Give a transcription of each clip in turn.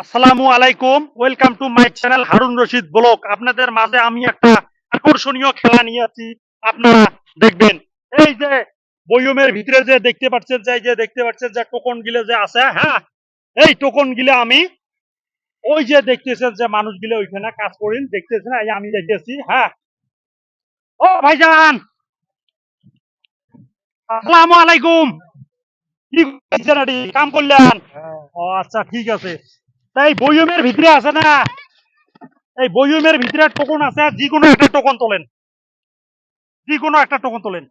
আসসালামু আলাইকুম welcome to my channel Harun Rashid blog. আপনাদের মাঝে আমি একটা আকর্ষণীয় খেলা নিয়ে আছি আপনারা দেখবেন। এই যে বইমের ভিতরে যে দেখতে পাচ্ছেন যে যে দেখতে পাচ্ছেন যে টোকন গিলে যে আছে হ্যাঁ? এই টোকন গিলে আমি ওই যে দেখতেছেন যে মানুষগুলো ওইখানে কাজ করেন দেখতেছেন এই আমি দেখতেছি হ্যাঁ? ও ভাইজান! আসসালামু আলাইকুম! কি কাম করলেন? ও আচ্ছা ঠিক আছে। তাই বইমের ভিতরে আছে না? এই বইমের ভিতরে টোকন আছে যে কোনো একটা টোকন তোলেন। যে কোনো একটা টোকন তোলেন।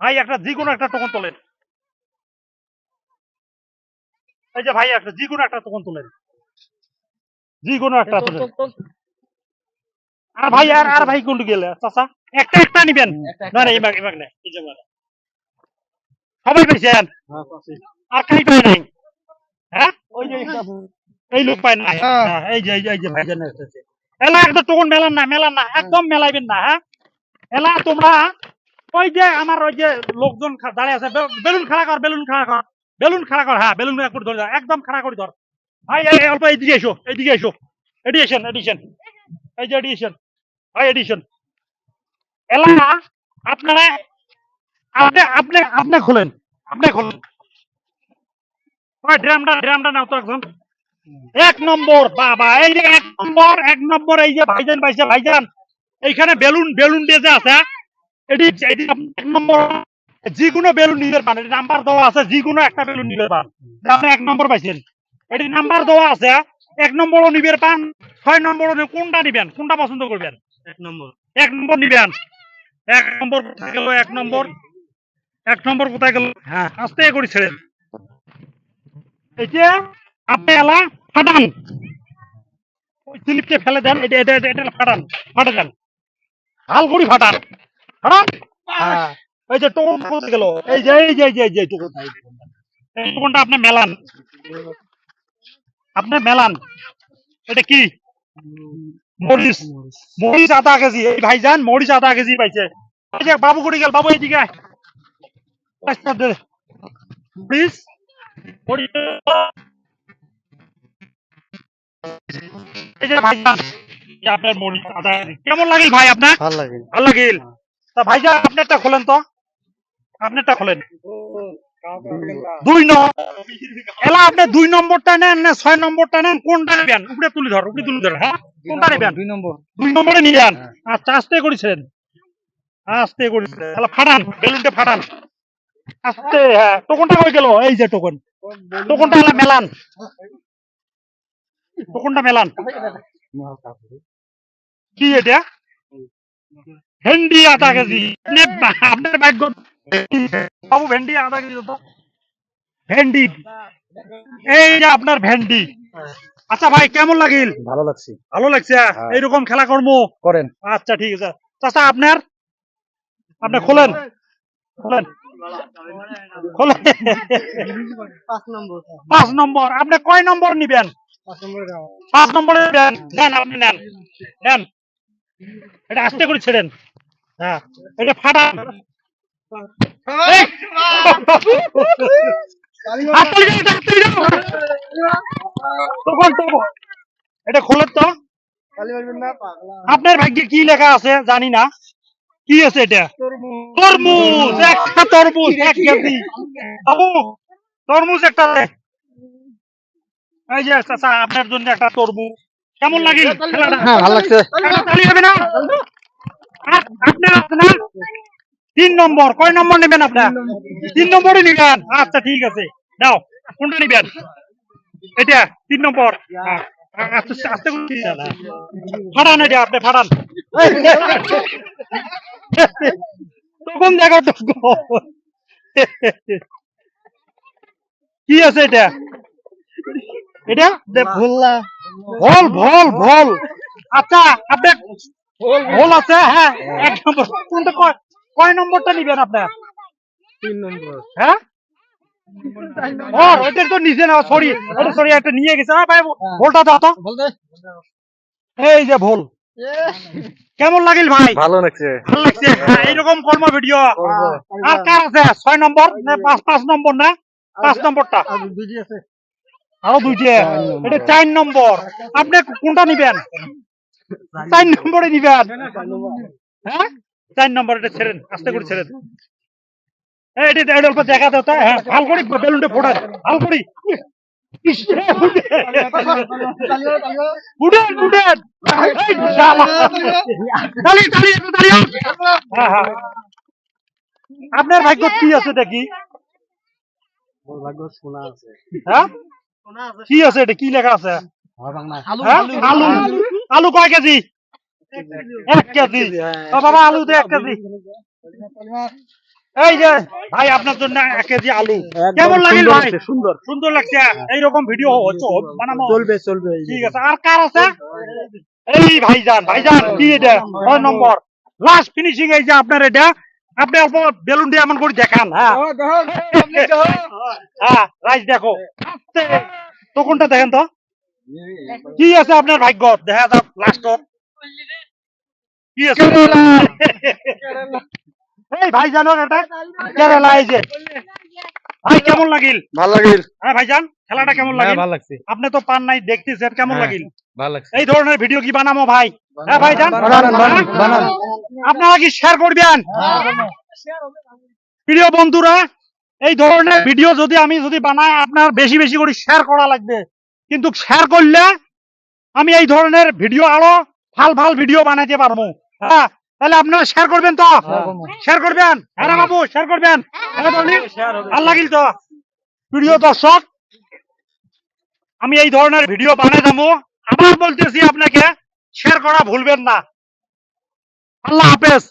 ভাই একটা যে কোনো একটা টোকন তোলেন। এই যে ভাই একটা যে কোনো একটা টোকন তোলেন। যে কোনো একটা তোলেন। আর ভাই আর আর ভাই কোনটি গেলে? চাচা একটা একটা নিবেন? না না এবার এবার না এই যে। সবাই পেয়েছেন আর খাই পায় নাই। হ্যাঁ? ওই যে এই লোক পায় না। হ্যাঁ, এই যে এই যে ভাইজান এসেছে। এলা একদম তখন মেলান না মেলান না একদম মেলাইবেন না হ্যাঁ। এলা তোমরা ওই যে আমার ওই যে লোকজন দাঁড়িয়ে আছে বেলুন খাড়া কর বেলুন খাড়া কর বেলুন খাড়া কর হ্যাঁ বেলুন করে ধরে একদম খাড়া করে ধর। ভাই এই এই অল্প এইদিকে এসো এইদিকে এসো। এডিশন এডিশন এই যে এডিশন ভাই এডিশন এলা আপনারা আপনি আপনি আপনি খোলেন আপনি খোলেন। ওই ড্রামটা ড্রামটা নাও তো একজন এক নম্বর বাবা এই যে এক নম্বর এক নম্বর এই যে ভাইজান পাইছে ভাইজান। এইখানে বেলুন বেলুন যে আছে এটি এটি এক নম্বর। যে কোনো বেলুন নিতে পারেন নাম্বার দেওয়া আছে যে কোনো একটা বেলুন নিতে পারেন। আপনি এক নম্বর পাইছেন। এটি নাম্বার দেওয়া আছে এক নম্বরও নিবেন পান ছয় নম্বরও কোনটা নিবেন? কোনটা পছন্দ করবেন? এক নম্বর। এক নম্বর নিবেন। এক নম্বর কোথায় গেল? এক নম্বর। এক নম্বর কোথায় গেল? হ্যাঁ। আস্তে করে ছেড়েন এটা আপনি এলা ফাটান। ওই স্লিপকে ফেলে দেন এটা এটা এটা ফাটান ফাটে দেন হাল করি ফাটান। ফাটান? এই যে টোকন কোথায় গেল। এই যে এই যে এই যে টোকন। এই টোকনটা আপনি মেলান। আপনি মেলান। এটা কি? মরিচ। মরিচ আধা কেজি। এই ভাইজান মরিচ আধা কেজি পাইছে। এই বাবু করে গেল? বাবু এইদিকে আয়। দে। মরিচ মরিচ এই যে ভাইজান এই আপনার কেমন লাগিল ভাই আপনার? ভালো লাগে ভালো লাগিল তা ভাইজান আপনারটা খোলেন তো? আপনারটা খোলেন। দুই নম্বর এলা আপনি দুই নম্বরটা নেন না ছয় নম্বরটা নেন কোনটা নেবেন? উপরে তুলে ধর উপরে তুলে ধর হ্যাঁ? কোনটা নেবেন? দুই নম্বর দুই নম্বরে নিলেন আচ্ছা আস্তে করেছেন আস্তে করেছেন তাহলে ফাটান বেলুনটা ফাটান। আস্তে হ্যাঁ টোকনটা হয়ে গেল? এই যে টোকন। টোকনটা হলো মেলান। টোকনটা মেলান। কি এটা? ভেন্ডি আধা কেজি। আপনার ভাগ্য বাবু ভেন্ডি আধা কেজি তো। ভেন্ডি। এই যে আপনার ভেন্ডি। আচ্ছা ভাই কেমন লাগিল? ভালো লাগছে। ভালো লাগছে এইরকম খেলা কর্ম? করেন। আচ্ছা ঠিক আছে। চাচা আপনার? আপনি খোলেন? খোলেন। পাঁচ নম্বর। পাঁচ নম্বর। আপনি কয় নম্বর নিবেন? পাঁচ নম্বরে নেন নেন আপনি নেন নেন। এটা আস্তে করে ছেড়েন। হ্যাঁ এটা ফাটা এই! হাততালি দাও, হাততালি দাও। তখন তখন এটা খোলেন তো। আপনার ভাগ্যে কি লেখা আছে জানি না। কি আছে এটা? তরমুজ। তরমুজ এক কেজি। বাবু তরমুজ একটা দে। এই যে চাচা আপনার জন্য একটা তরমুজ। কেমন লাগে? হ্যাঁ ভালো লাগছে। তালি হবে না? আপনার আছে না? তিন নম্বর। কয় নম্বর নেবেন আপনার তিন নম্বরই নেবেন। আচ্ছা ঠিক আছে। দাও কোনটা নেবেন? এটা তিন নম্বর। হ্যাঁ। আস্তে আস্তে হ্যাঁ। ফাটান এটা আপনি ফাটান। তখন দেখো তখন কি আছে এটা? এটা? ভুললা ভল। ভল ভল আচ্ছা আপনি ভল আছে হ্যাঁ এক নম্বর। কোনটা কয় কয় নম্বরটা নিবেন আপনার? তিন নম্বর। হ্যাঁ? ও তো নিজে না সরি। ওটা সরি একটা নিয়ে গেছে। হ্যাঁ ভাই ভোলটা দাও তো। এই যে ভোল। কেমন লাগিল ভাই? ভালো লাগছে। ভালো লাগছে। হ্যাঁ, এইরকম কর্ম ভিডিও। আর কার আছে? ছয় নম্বর? না পাঁচ পাঁচ নম্বর না? পাঁচ নম্বরটা? আরও দুইটা এটা চার নম্বর। আপনি কোনটা নিবেন? চার নম্বরে নিবেন। হ্যাঁ? চার নম্বর এটা ছেড়েন আস্তে করে ছেড়েন এই, এটা এটা অল্প দেখা দাও হ্যাঁ ভালো করে বেলুনটা ফোটান। ভালো করি উঠেন উঠেন হ্যাঁ হ্যাঁ। আপনার ভাগ্য কি আছে দেখি? মোর ভাগ্য সোনা আছে। হ্যাঁ? কি আছে এটা? কি লেখা আছে? আলু। হ্যাঁ? আলু। আলু। কয় কেজি? এক কেজি। বাবা আলু দে এক কেজি। এই যে ভাই আপনার জন্য এক কেজি আলু। কেমন লাগিল ভাই? সুন্দর। সুন্দর লাগছে এইরকম ভিডিও বানাবো চলবে চলবে ঠিক আছে আর কার আছে? এই ভাইজান ভাইজান কি এটা? ছয় নম্বর। লাস্ট ফিনিশিং এই যে আপনার এটা। আপনি অল্প বেলুন দিয়ে এমন করে দেখান হ্যাঁ। হ্যাঁ রাইস দেখো। আস্তে। তো কোনটা দেখেন তো? কি আছে আপনার ভাগ্য? দেখা যাক লাস্ট কি আছে? এই ভাই এটা কেরালা এই যে। ভাই কেমন লাগিল? ভালো লাগিল। হ্যাঁ ভাইজান খেলাটা কেমন লাগিল? ভালো লাগছে। আপনি তো পান নাই দেখতেছেন কেমন হ্যাঁ। লাগিল? ভালো লাগছে। এই ধরনের ভিডিও কি বানাবো ভাই? হ্যাঁ ভাইজান? বানান। আপনারা কি শেয়ার করবেন? প্রিয় বন্ধুরা এই ধরনের ভিডিও যদি আমি যদি বানাই আপনার বেশি বেশি করে শেয়ার করা লাগবে। কিন্তু শেয়ার করলে আমি এই ধরনের ভিডিও আরও ভালো ভালো ভিডিও বানাইতে পারব। হ্যাঁ তাহলে আপনারা শেয়ার করবেন তো? শেয়ার করবেন? হ্যাঁ বাবু শেয়ার করবেন। আল্লাহ বলি। ভালো লাগিল তো। প্রিয় দর্শক আমি এই ধরনের ভিডিও বানাই যাব আবার বলতেছি আপনাকে শেয়ার করা ভুলবেন না। আল্লাহ হাফেজ।